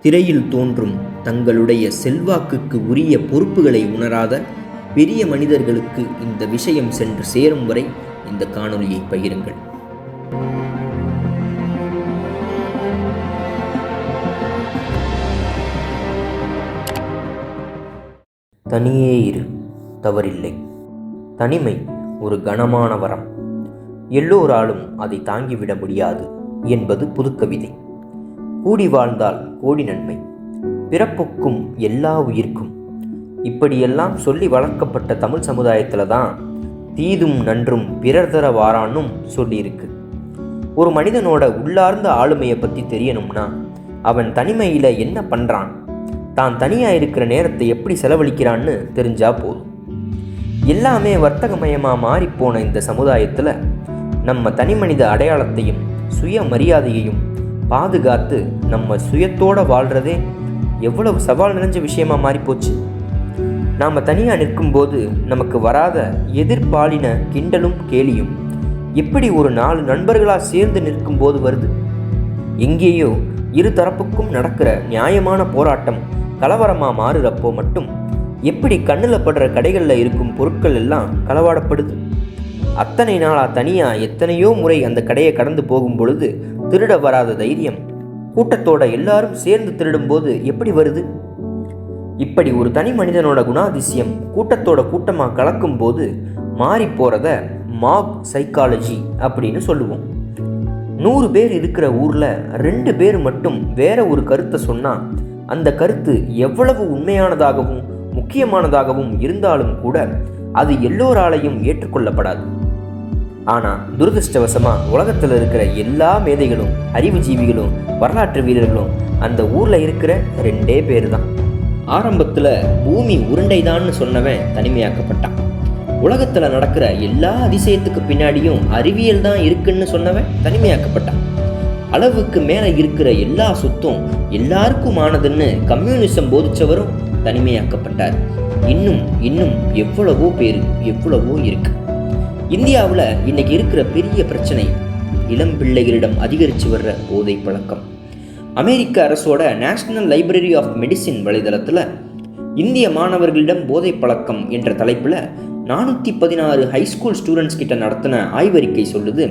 திரையில் தோன்றும் தங்களுடைய செல்வாக்குக்கு உரிய பொறுப்புகளை உணராத பெரிய மனிதர்களுக்கு இந்த விஷயம் சென்று சேரும் வரை இந்த காணொலியை பகிருங்கள். தனியே இரு தவறில்லை. தனிமை ஒரு கனமான வரம். எல்லோராலும் அதை தாங்கிவிட முடியாது என்பது புதுக்கவிதை. கூடி வாழ்ந்தால் கோடி நன்மை. பிறப்புக்கும் எல்லா உயிர்க்கும். இப்படியெல்லாம் சொல்லி வளர்க்கப்பட்ட தமிழ் சமுதாயத்தில் தான் தீதும் நன்றும் பிறர் தர வாரான்னும் சொல்லியிருக்கு. ஒரு மனிதனோட உள்ளார்ந்த ஆளுமையை பற்றி தெரியணும்னா அவன் தனிமையில் என்ன பண்ணுறான் தான் தனியாக இருக்கிற நேரத்தை எப்படி செலவழிக்கிறான்னு தெரிஞ்சா போதும். எல்லாமே வர்த்தகமயமாக மாறிப்போன இந்த சமுதாயத்தில் நம்ம தனிமனித அடையாளத்தையும் சுய மரியாதையையும் பாதுகாத்து நம்ம சுயத்தோட வாழ்கிறதே எவ்வளவு சவால் நிறைஞ்ச விஷயமா மாறிப்போச்சு. நாம் தனியாக நிற்கும்போது நமக்கு வராத எதிர்பாலின கிண்டலும் கேலியும் எப்படி ஒரு நாலு நண்பர்களாக சேர்ந்து நிற்கும்போது வருது. எங்கேயோ இரு தரப்புக்கும் நடக்கிற நியாயமான போராட்டம் கலவரமாக மாறுறப்போ மட்டும் எப்படி கண்ணில் படுற கடைகளில் இருக்கும் பொருட்கள் எல்லாம் களவாடப்படுது. அத்தனை நாளாக தனியாக எத்தனையோ முறை அந்த கடையை கடந்து போகும் பொழுது திருட வராத தைரியம். கூட்டத்தோட எல்லாரும் சேர்ந்து திருடும்போது எப்படி வருது? இப்படி ஒரு தனி மனிதனோட குணாதிசயம் கூட்டத்தோட கூட்டமாக கலக்கும் போது மாறி போகிறத மாப் சைக்காலஜி அப்படின்னு சொல்லுவோம். நூறு பேர் இருக்கிற ஊரில் ரெண்டு பேர் மட்டும் வேற ஒரு கருத்தை சொன்னால் அந்த கருத்து எவ்வளவு உண்மையானதாகவும் முக்கியமானதாகவும் இருந்தாலும் கூட அது எல்லோராலையும் ஏற்றுக்கொள்ளப்படாது. ஆனால் துரதிருஷ்டவசமாக உலகத்தில் இருக்கிற எல்லா மேதைகளும் அறிவுஜீவிகளும் வரலாற்று வீரர்களும் அந்த ஊரில் இருக்கிற ரெண்டே பேர் தான் ஆரம்பத்தில் பூமி உருண்டைதான்னு சொன்னவன் தனிமையாக்கப்பட்டான். உலகத்தில் நடக்கிற எல்லா அதிசயத்துக்கு பின்னாடியும் அறிவியல் தான் இருக்குன்னு சொன்னவன் தனிமையாக்கப்பட்டான். அளவுக்கு மேலே இருக்கிற எல்லா சொத்தும் எல்லாருக்கும் ஆனதுன்னு கம்யூனிசம் போதிச்சவரும் தனிமையாக்கப்பட்டார். இன்னும் இன்னும் எவ்வளவோ பேர் எவ்வளவோ இருக்குது இந்தியாவில் இன்னைக்கு இருக்கிற பெரிய பிரச்சனை இளம் பிள்ளைகளிடம் அதிகரித்து வர்ற போதை பழக்கம். அமெரிக்க அரசோட நேஷனல் லைப்ரரி ஆஃப் மெடிசின் வலைதளத்தில் இந்திய மாணவர்களிடம் போதை பழக்கம் என்ற தலைப்பில் நானூற்றி பதினாறு ஹைஸ்கூல் ஸ்டூடெண்ட்ஸ் கிட்ட நடத்தின ஆய்வறிக்கை சொல்லுது.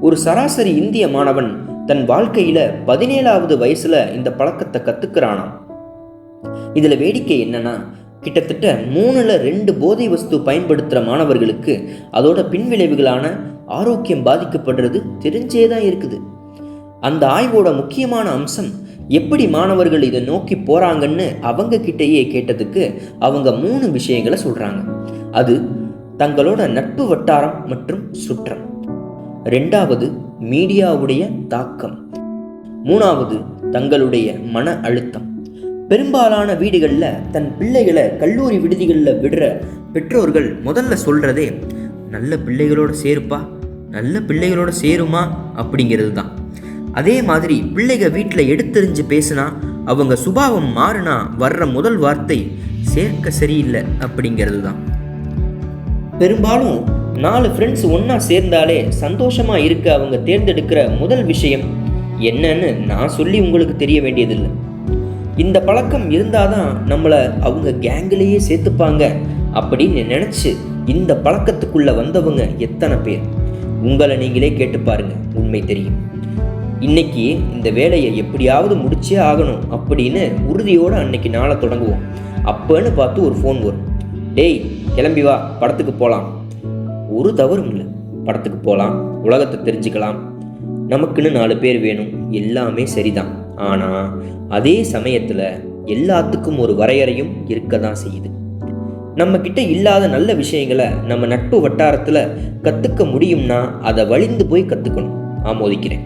ஒரு சராசரி இந்திய மாணவன் தன் வாழ்க்கையில் பதினேழாவது வயசில் இந்த பழக்கத்தை கற்றுக்கிறானாம் இதில் வேடிக்கை என்னன்னா கிட்டத்தட்ட மூணில் ரெண்டு போதை வஸ்து பயன்படுத்துகிற மாணவர்களுக்கு அதோட பின்விளைவுகளான ஆரோக்கியம் பாதிக்கப்படுறது தெரிஞ்சே தான் இருக்குது. அந்த ஆய்வோட முக்கியமான அம்சம் எப்படி மாணவர்கள் இதை நோக்கி போகிறாங்கன்னு அவங்க கிட்டேயே கேட்டதுக்கு அவங்க மூணு விஷயங்களை சொல்கிறாங்க அது தங்களோட நட்பு வட்டாரம் மற்றும் சுற்றம். ரெண்டாவது மீடியாவுடைய தாக்கம். மூணாவது தங்களுடைய மன அழுத்தம். பெரும்பாலான வீடுகளில் தன் பிள்ளைகளை கல்லூரி விடுதிகளில் விடுற பெற்றோர்கள் முதல்ல சொல்கிறதே நல்ல பிள்ளைகளோட சேருப்பா நல்ல பிள்ளைகளோட சேருமா அப்படிங்கிறது தான் அதே மாதிரி பிள்ளைக வீட்டில் எடுத்தெறிஞ்சு பேசுனா அவங்க சுபாவம் மாறுனா வர்ற முதல் வார்த்தை சேர்க்க சரியில்லை அப்படிங்கிறது தான் பெரும்பாலும் நாலு ஃப்ரெண்ட்ஸ் ஒன்றா சேர்ந்தாலே சந்தோஷமாக இருக்க அவங்க தேர்ந்தெடுக்கிற முதல் விஷயம் என்னன்னு நான் சொல்லி உங்களுக்கு தெரிய வேண்டியதில்லை. இந்த பழக்கம் இருந்தால் தான் நம்மளை அவங்க கேங்கிலேயே சேர்த்துப்பாங்க அப்படின்னு நினச்சி இந்த பழக்கத்துக்குள்ளே வந்தவங்க எத்தனை பேர்? உங்களை நீங்களே கேட்டு பாருங்க உண்மை தெரியும். இன்னைக்கு இந்த வேலையை எப்படியாவது முடிச்சே ஆகணும் அப்படின்னு உறுதியோடு அன்னைக்கு நாளை தொடங்குவோம். அப்போன்னு பார்த்து ஒரு ஃபோன் வரும். டேய் கிளம்பி வா படத்துக்கு போகலாம் ஒரு தவறும் இல்லை. படத்துக்கு போகலாம் உலகத்தை தெரிஞ்சுக்கலாம். நமக்குன்னு நாலு பேர் வேணும். எல்லாமே சரிதான். ஆனால் அதே சமயத்தில் எல்லாத்துக்கும் ஒரு வரையறையும் இருக்க தான் செய்யுது. நம்ம இல்லாத நல்ல விஷயங்களை நம்ம நட்பு வட்டாரத்தில் கற்றுக்க முடியும்னா அதை வழிந்து போய் கற்றுக்கணும் ஆமோதிக்கிறேன்.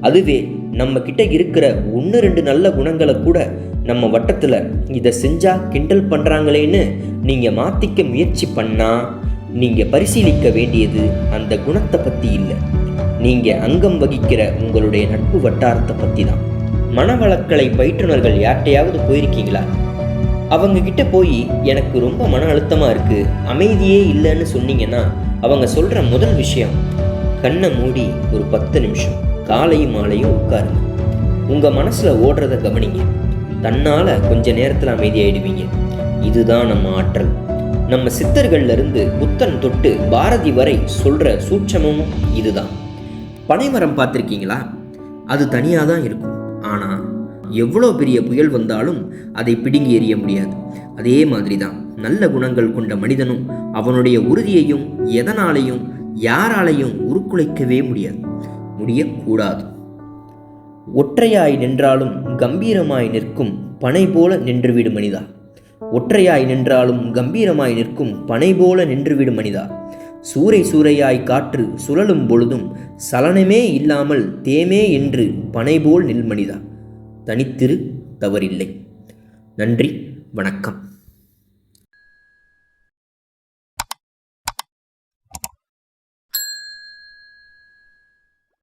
அதுவே நம்ம இருக்கிற ஒன்று ரெண்டு நல்ல குணங்களை கூட நம்ம வட்டத்தில் இதை செஞ்சால் கிண்டல் பண்ணுறாங்களேன்னு நீங்கள் மாற்றிக்க முயற்சி பண்ணால் நீங்கள் பரிசீலிக்க வேண்டியது அந்த குணத்தை பற்றி இல்லை. நீங்கள் அங்கம் வகிக்கிற உங்களுடைய நட்பு வட்டாரத்தை பற்றி தான் மனவளக்கலை பயிற்றுனர்கள் யார்கிட்டையாவது போயிருக்கீங்களா? அவங்க கிட்ட போய் எனக்கு ரொம்ப மன அழுத்தமாக இருக்குது அமைதியே இல்லைன்னு சொன்னீங்கன்னா அவங்க சொல்கிற முதல் விஷயம் கண்ணை மூடி ஒரு பத்து நிமிஷம் காலையும் மாலையும் உட்காருங்க. உங்கள் மனசில் ஓடுறத கவனிங்க. தன்னால் கொஞ்ச நேரத்தில் அமைதியாயிடுவீங்க. இதுதான் நம்ம ஆற்றல். நம்ம சித்தர்கள்ல இருந்து புத்தன் தொட்டு பாரதி வரை சொல்கிற சூட்சமும் இதுதான். பனைமரம் பார்த்துருக்கீங்களா? அது தனியாக தான் இருக்கும். ஆனால் எவ்வளோ பெரிய புயல் வந்தாலும் அதை பிடுங்கி எறிய முடியாது. அதே மாதிரி தான் நல்ல குணங்கள் கொண்ட மனிதனும் அவனுடைய உறுதியையும் எதனாலையும் யாராலையும் உருக்குலைக்கவே முடியாது. முடியக்கூடாது. ஒற்றையாய் நின்றாலும் கம்பீரமாய் நிற்கும் பனை போல நின்றுவிடும் மனிதா. ஒற்றையாய் நின்றாலும் கம்பீரமாய் நிற்கும் பனை போல நின்றுவிடும் மனிதா. சூறை சூறையாய் காற்று சுழலும் பொழுதும் சலனமே இல்லாமல் தேமே என்று பனைபோல் நெல்மணிதா தனித்திரு தவறில்லை. நன்றி வணக்கம்.